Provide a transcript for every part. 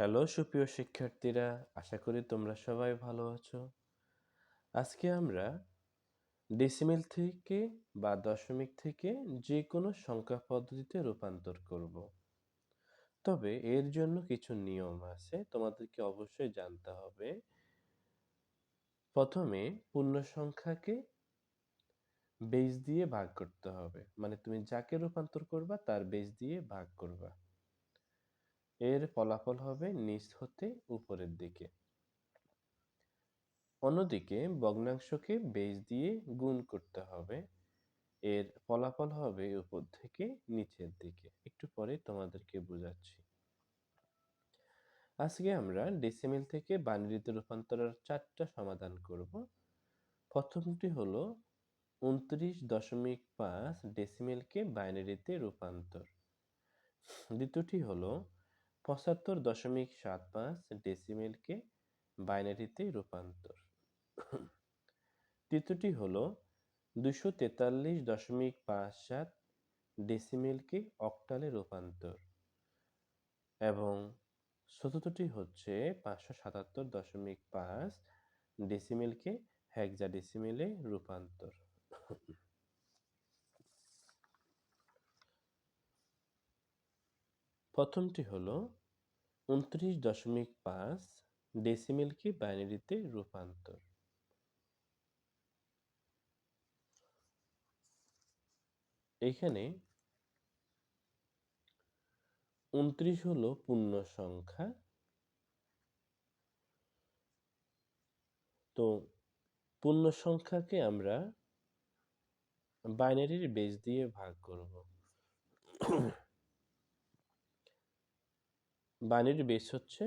Hello, সুপ্রিয় শিক্ষার্থীরা, আশা করি তোমরা সবাই ভালো আছো। আজকে আমরা ডেসিমেল থেকে বা দশমিক থেকে যে কোনো সংখ্যা পদ্ধতিতে রূপান্তর করব। তবে এর জন্য কিছু নিয়ম আছে, তোমাদেরকে অবশ্যই জানতে হবে। প্রথমে পূর্ণ সংখ্যাকে বেজ দিয়ে ভাগ করতে হবে। মানে তুমি যাকে রূপান্তর করবা, তার বেজ দিয়ে ভাগ করবা। এর ফলাফল হবে নিচ হতে উপরের দিকে। অন্যদিকে ভগ্নাংশকে বেজ দিয়ে গুণ করতে হবে। এর ফলাফল হবে উপর থেকে নিচের দিকে। একটু পরে তোমাদেরকে বোঝাচ্ছি। আজকে আমরা ডেসিমেল থেকে বাইনারিতে রূপান্তরের চারটা সমাধান করব। প্রথমটি হলো উনত্রিশ দশমিক পাঁচ ডেসিমেলকে বাইনারিতে রূপান্তর। দ্বিতীয়টি হলো পঁচাত্তর দশমিক সাত পাঁচ ডেসিমেলকে বাইনারিতে রূপান্তর। তৃতীয়টি হল দুশো তেতাল্লিশ দশমিক পাঁচ সাত ডেসিমেলকে অক্টালে রূপান্তর এবং চতুর্থটি হচ্ছে পাঁচশো সাতাত্তর দশমিক পাঁচ ডেসিমেলকে হেক্সা ডেসিমেলে রূপান্তর। প্রথমটি হলো উনত্রিশ দশমিক পাঁচ ডেসিমেলকে বাইনারিতে রূপান্তর। এখানে উনত্রিশ হলো পূর্ণ সংখ্যা। তো পূর্ণ সংখ্যাকে আমরা বাইনারির বেস দিয়ে ভাগ করব। বাইনারির বেস হচ্ছে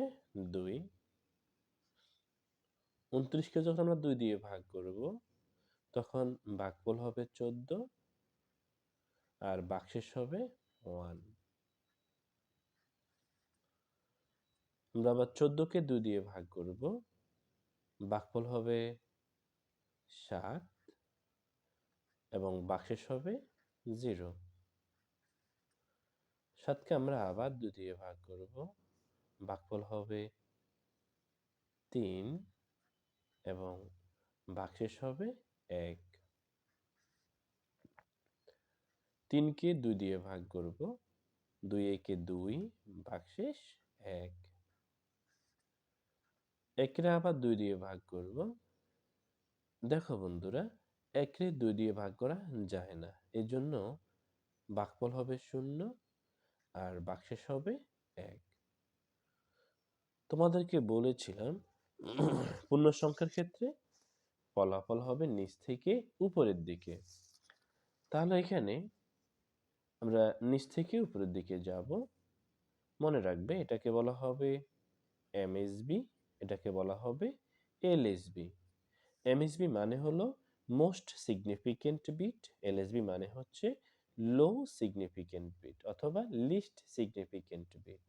দুই। উনত্রিশকে যখন আমরা দুই দিয়ে ভাগ করব, তখন ভাগফল হবে চোদ্দ আর বাক্সেস হবে ওয়ান। আমরা আবার চোদ্দকে দুই দিয়ে ভাগ করব বাকফল হবে সাত এবং বাক্সেস হবে জিরো। সাতকে আমরা আবার দুই দিয়ে ভাগ করব। বাকফল হবে তিন এবং বাক্সেস হবে এক। তিনকে দুই দিয়ে ভাগ করব। দুই একে দুই বাক্সেস এক। একরে আবার দুই দিয়ে ভাগ করব। দেখো বন্ধুরা, একরে দুই দিয়ে ভাগ করা যায় না। এজন্য বাকফল হবে শূন্য আর বাক্সেস হবে তোমাদেরকে বলেছিলাম পূর্ণ সংখ্যার ক্ষেত্রে ফলাফল হবে নিচ থেকে উপরের দিকে। তাহলে এখানে আমরা নিচ থেকে উপরের দিকে যাব। মনে রাখবে এটাকে বলা হবে এমএসবি এটাকে বলা হবে এলএসবি এমএসবি মানে হলো মোস্ট সিগনিফিকেন্ট বিট এলএসবি মানে হচ্ছে লো সিগনিফিকেন্ট বিট অথবা লিস্ট সিগনিফিকেন্ট বিট।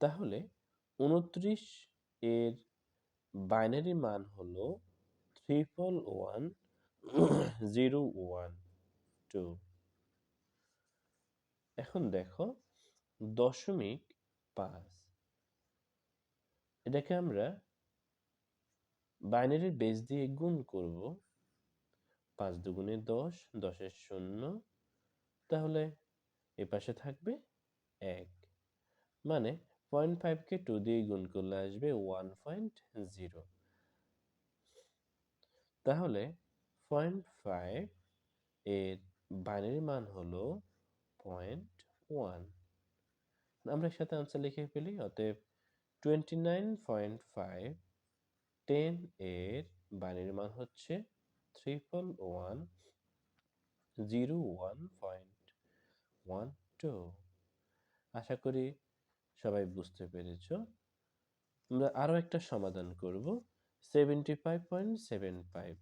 তাহলে উনত্রিশ এর বাইনারি মান হলো triple one zero one two এখন দেখো দশমিক পাঁচ। এটাকে আমরা বাইনারির বেস দিয়ে গুণ করব। পাঁচ দুগুণে দশ, দশের শূন্য। তাহলে এ পাশে থাকবে এক। মানে পয়েন্ট ফাইভকে টু দিয়ে গুণ করলে আসবে ওয়ান পয়েন্ট জিরো তাহলে পয়েন্ট ফাইভ এর বাইনারি মান হলো পয়েন্ট ওয়ান আমরা সাথে আনসার লিখে ফেলি, অতএব twenty nine point five ten এর বাইনারি মান হচ্ছে triple one zero one point one two আশা করি সবাই বুঝতে পেরেছ। আমরা আরও একটা সমাধান করব। Seventy five point seven five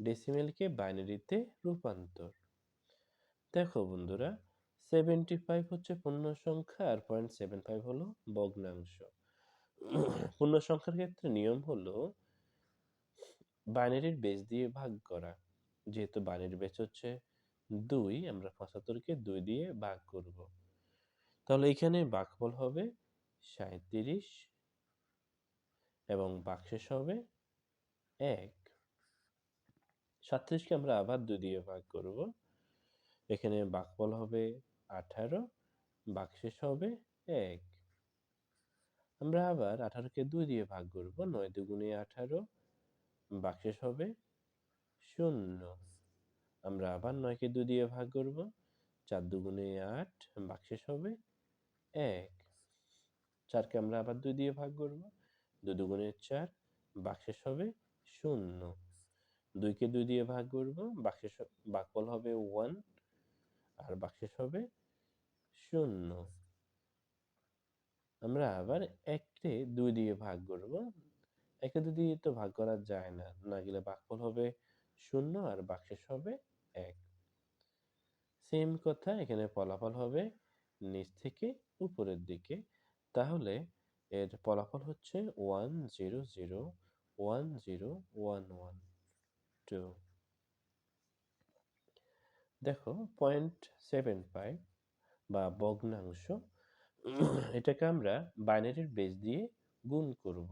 ডেসিমেলকে বাইনারিতে রূপান্তর। দেখো বন্ধুরা সেভেন্টি ফাইভ হচ্ছে পূর্ণ সংখ্যা আর পয়েন্ট সেভেন ফাইভ হলো ভগ্নাংশ। পূর্ণ সংখ্যার ক্ষেত্রে নিয়ম হলো বাইনারির বেস দিয়ে ভাগ করা। যেহেতু বাইনারির বেস হচ্ছে দুই, আমরা পঁচাত্তরকে দুই দিয়ে ভাগ করব। তাহলে এখানে ভাগফল হবে সাঁত্রিশ এবং বাকশেষ হবে এক। সাতত্রিশকে আমরা আবার দুই দিয়ে ভাগ করব। এখানে ভাগফল হবে আঠারো বাকশেষ হবে এক। আমরা আবার আঠারোকে দুই দিয়ে ভাগ করব, নয় দুগুণে আঠারো বাকশেষ হবে শূন্য। আমরা আবার নয়কে দুই দিয়ে ভাগ করব, চার দুগুণে আট বাকশেষ হবে এক। চারকে আমরা আবার দুই দিয়ে ভাগ করব। দুই দুগুণে চার বাকশেষ হবে শূন্য। দুইকে দুই দিয়ে ভাগ করব বাকশেষ বাকফল হবে ওয়ান আর বাকশেষ হবে শূন্য। আমরা আবার এককে দুই দিয়ে ভাগ করব। একে দুই দিয়ে তো ভাগ করা যায় না। না গেলে বাকফল হবে শূন্য আর বাকশেষ হবে এক। সেম কথা, এখানে ফলাফল হবে নিচ থেকে উপরের দিকে। তাহলে এর ফলাফল হচ্ছে one zero zero one zero one one two দেখো পয়েন্ট সেভেন ফাইভ বা ভগ্নাংশ, এটাকে আমরা বাইনারির বেস দিয়ে গুণ করব।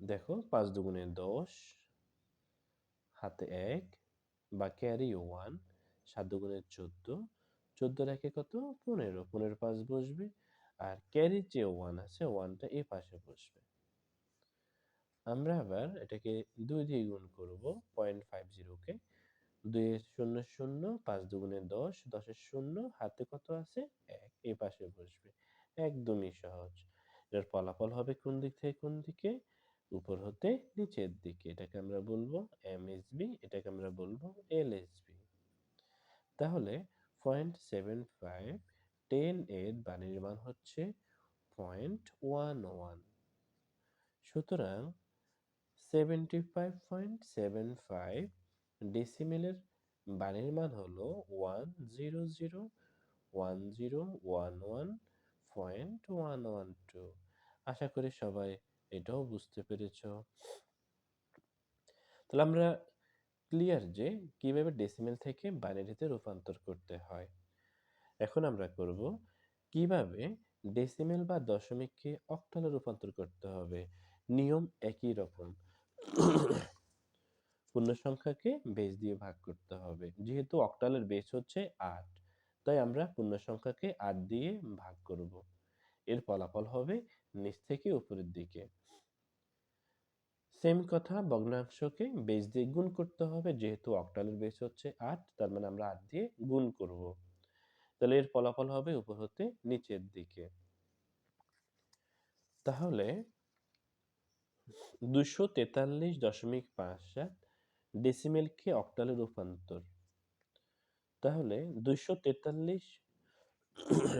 দেখো, পাঁচ দুগুণে দশ, হাতে এক, বা ক্যারি ওয়ান সাত দুগুণে চোদ্দ চোদ্দ রেখে কত? পনেরো। পনেরো পাঁচ বসবে। আর ক্যারির যে ওয়ান আছে ওয়ানটা এ পাশে বসবে। আমরা আবার এটাকে দুই দিয়ে গুণ করব পয়েন্ট ফাইভ জিরোকে দুই শূন্য শূন্য, পাঁচ দুগুণে দশ, দশের শূন্য, হাতে কত আছে? এক। এই পাশে বসবে। একদমই সহজ। এর ফলাফল হবে কোন দিক থেকে কোন দিকে? উপর হতে নিচের দিকে। এটাকে আমরা বলব এম এস বি, এটাকে আমরা বলব এল এস বি। তাহলে পয়েন্ট সেভেন ফাইভ টেন এর বাণীর মান হচ্ছে পয়েন্ট ওয়ান ওয়ান সুতরাং seventy five point seven five ডেসিমেলের বাণীর মান হলো one zero zero one zero one one point one one two আশা করি সবাই এটাও বুঝতে পেরেছ। তাহলে আমরা ক্লিয়ার যে কীভাবে ডেসিমেল থেকে বাইনারিতে রূপান্তর করতে হয়। এখন আমরা করব কীভাবে ডেসিমেল বা দশমিককে অক্টালে রূপান্তর করতে হবে। নিয়ম একই রকম। পূর্ণ সংখ্যাকে বেস দিয়ে ভাগ করতে হবে। যেহেতু অক্টালের বেস হচ্ছে আট, তাই আমরা পূর্ণ সংখ্যাকে আট দিয়ে ভাগ করব। এর ফলাফল হবে নিচ থেকে উপরের দিকে। সেম কথা ভগ্নাংশকে বেস দিয়ে গুণ করতে হবে, যেহেতু অক্টালের বেস হচ্ছে আট, তার মানে আমরা আট দিয়ে গুণ করব। তাহলে এর ফলাফল হবে উপর হতে নিচের দিকে। তাহলে দুশো তেতাল্লিশ দশমিক পাঁচ সাত ডেসিমেলকে অক্টালে রূপান্তর। তাহলে দুইশো তেতাল্লিশ,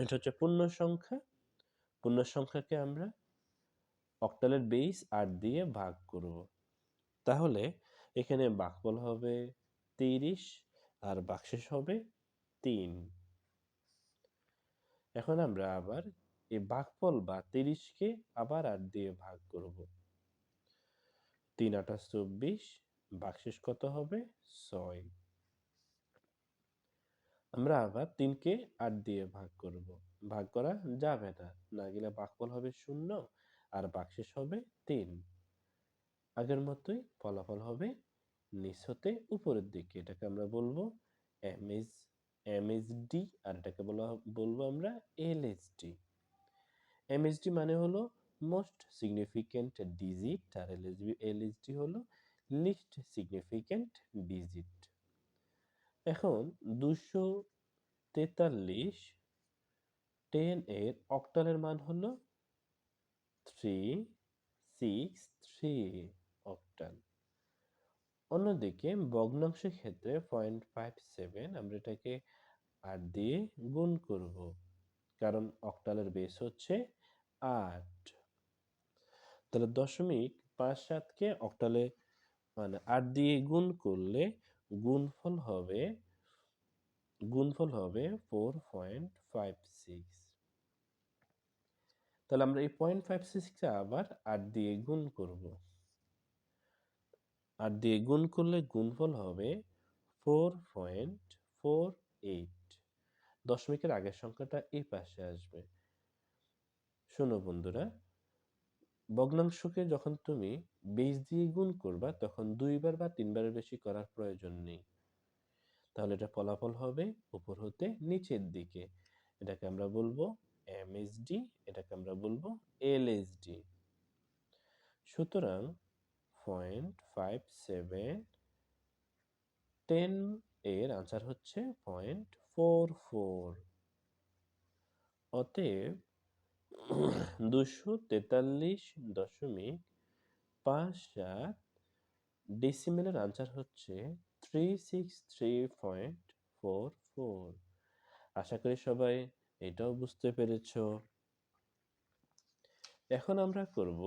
এটা হচ্ছে পূর্ণ সংখ্যা। পূর্ণ সংখ্যাকে আমরা অক্টালের বেস আট দিয়ে ভাগ করব। তাহলে এখানে বাকফল হবে তিরিশ আর বাকশেষ হবে তিন। এখন আমরা আবার এই বাকফল বা তিরিশকে আবার আট দিয়ে ভাগ করব। তিন আঠাশ চব্বিশ, বাকশেষ কত হবে ছয়। আমরা আবার তিনকে আট দিয়ে ভাগ করব। ভাগ করা যাবে না না গেলে বাকফল হবে শূন্য আর বাকশেষ হবে তিন। আগের মতোই ফলাফল হবে নিচ হতে উপরের দিকে। এটাকে আমরা বলব M S M S D আর এটাকে বলা, বলব আমরা L S D M S D মানে হলো মোস্ট সিগনিফিক্যান্ট ডিজিট আর L S D L S D হলো লিস্ট সিগনিফিক্যান্ট ডিজিট এখন দুশো তেতাল্লিশ টেন এর অক্টালের মান হলো থ্রি সিক্স থ্রি অক্টাল অন্যদিকে ভগ্নাংশের ক্ষেত্রে পয়েন্ট ফাইভ সেভেন আমরা এটাকে আট দিয়ে গুণ করব, কারণ অক্টালের বেস হচ্ছে আট। তাহলে দশমিক পাঁচ সাতকে অক্টালে মানে আট দিয়ে গুণ করলে গুণফল হবে গুণফল হবে ফোর পয়েন্ট ফাইভ সিক্স তাহলে আমরা এই পয়েন্ট ফাইভ সিক্সকে আবার আট দিয়ে গুণ করব। আট দিয়ে গুণ করলে গুণফল হবে ফোর পয়েন্ট ফোর এইট দশমিকের আগের সংখ্যাটা এই পাশে আসবে। শোনো বন্ধুরা, ভগ্নাংশকে যখন তুমি বেস দিয়ে গুণ করবা, তখন দুইবার বা তিনবারের বেশি করার প্রয়োজন নেই। তাহলে এটা ফলাফল হবে উপর হতে নিচের দিকে। এটাকে আমরা বলব এমএসডি এটাকে আমরা বলব এলএসডি সুতরাং পয়েন্ট ফাইভ সেভেন টেন এর আনসার হচ্ছে পয়েন্ট ফোর ফোর অতএব দুশো তেতাল্লিশ দশমিক পাঁচ সাত ডেসিমেলের আনসার হচ্ছে three six three point four four আশা করি সবাই এটাও বুঝতে পেরেছ। এখন আমরা করব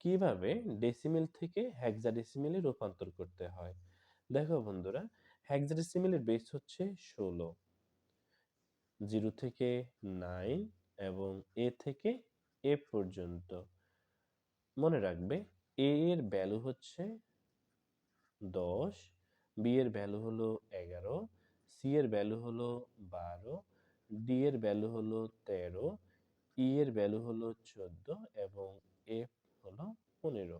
কীভাবে ডেসিমেল থেকে হেক্সাডেসিমেলে রূপান্তর করতে হয়। দেখো বন্ধুরা হেক্সাডেসিমেলের বেস হচ্ছে ষোলো। জিরো থেকে নাইন এবং এ থেকে এ পর্যন্ত। মনে রাখবে এ এর ভ্যালু হচ্ছে দশ বি এর ভ্যালু হলো এগারো সি এর ভ্যালু হলো বারো ডি এর ভ্যালু হলো তেরো ই এর ভ্যালু হলো চোদ্দ এবং এফ হলো পনেরো।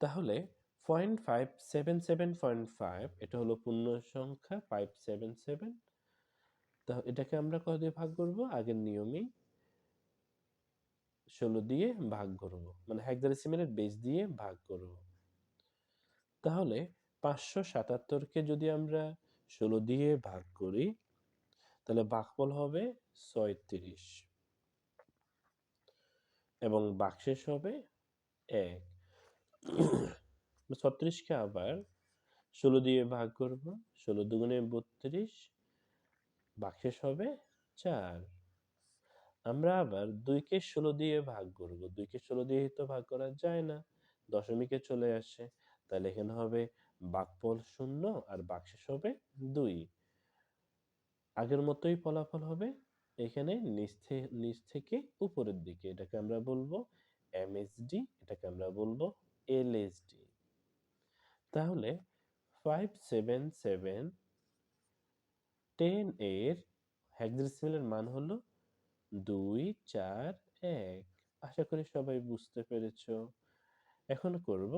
তাহলে point five seven seven point five এটা হলো পূর্ণ সংখ্যা ফাইভ সেভেন সেভেন তা এটাকে আমরা কত দিয়ে ভাগ করব? আগের নিয়মেই ষোলো দিয়ে ভাগ করব মানে হেক্সাডেসিমেলের বেস দিয়ে ভাগ করব। তাহলে পাঁচশো সাতাত্তরকে যদি আমরা ষোলো দিয়ে ভাগ করি, তাহলে ভাগফল হবে ছয়ত্রিশ। এবং বাকশেষ হবে এক। ছত্রিশকে আবার ষোলো দিয়ে ভাগ করব, ষোলো দুগুণে বত্রিশ, বাকশেষ হবে চার। আমরা আবার দুইকে ষোলো দিয়ে ভাগ করব। দুইকে ষোলো দিয়ে তো ভাগ করা যায় না, দশমিকে চলে আসে। তাহলে এখানে হবে বাকফল শূন্য আর বাকশেষ হবে দুই। আগের মতোই ফলাফল হবে এখানে নিচ থেকে উপরের দিকে। এটাকে আমরা বলব এমএসডি এটাকে আমরা বলব এলএসডি তাহলে ফাইভ সেভেন সেভেন টেন এর হেক্সাডেসিমেলের মান হলো দুই, চার, এক। আশা করি সবাই বুঝতে পেরেছ। এখন করব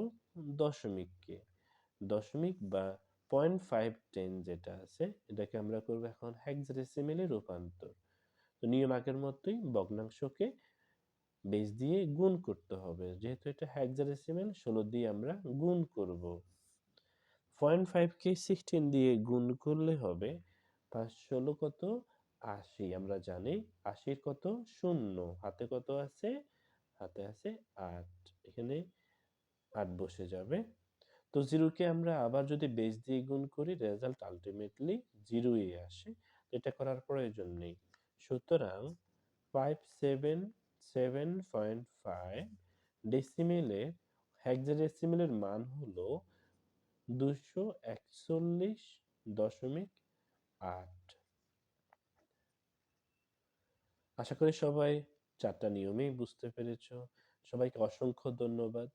দশমিককে। দশমিক বা পয়েন্ট ফাইভ টেন যেটা আছে, এটাকে আমরা করব এখন হেক্সাডেসিমেলে রূপান্তর। তো নিয়ম আগের মতোই ভগ্নাংশকে বেস দিয়ে গুণ করতে হবে। যেহেতু এটা হেক্সাডেসিমেল ষোলো দিয়ে আমরা গুণ করব। পয়েন্ট ফাইভকে সিক্সটিন দিয়ে গুণ করলে হবে পাঁচ ষোলো কত? আশি। আমরা জানি আশির কত? শূন্য। হাতে কত আছে? হাতে আছে আট। এখানে আট বসে যাবে। তো জিরোকে আমরা আবার যদি বেস দিয়ে গুণ করি রেজাল্ট আলটিমেটলি জিরোই আসে। এটা করার প্রয়োজন নেই। সুতরাং five seven seven point five ডেসিমেলের হেক্সাডেসিমেলের মান হলো দুশো একচল্লিশ দশমিক আট। আশা করি সবাই চারটা নিয়মেই বুঝতে পেরেছ। সবাইকে অসংখ্য ধন্যবাদ।